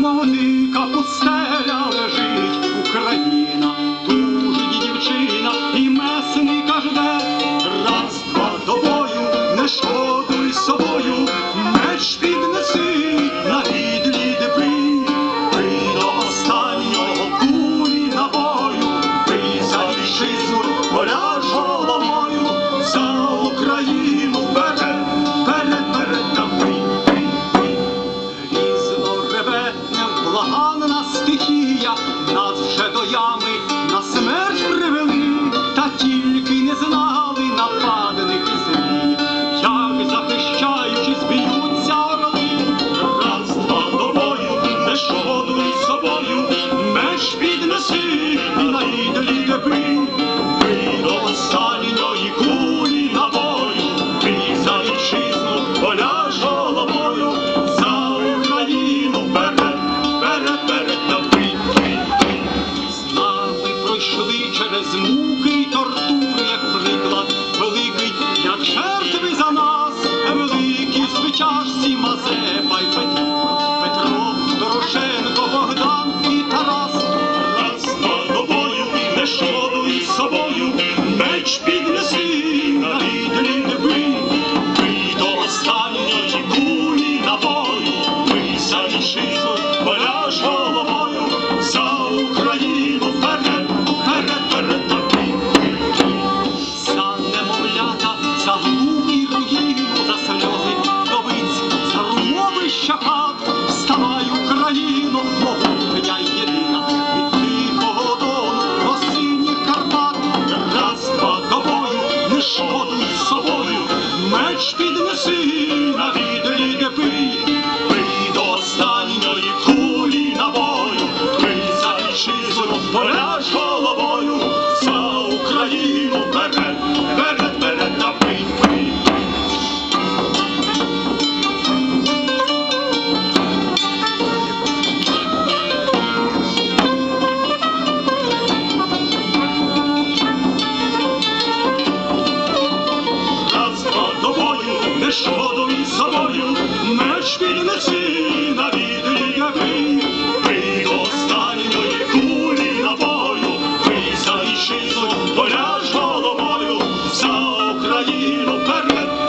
何か突然 невблаганна стихія, нас вже до ями Від машина, від лідепи, пий до останньої. Між водою і собою, меч піднеси на вітрі габи, Бий останньої кулі набою, бий за вітчизну, поляж головою, за Україну перед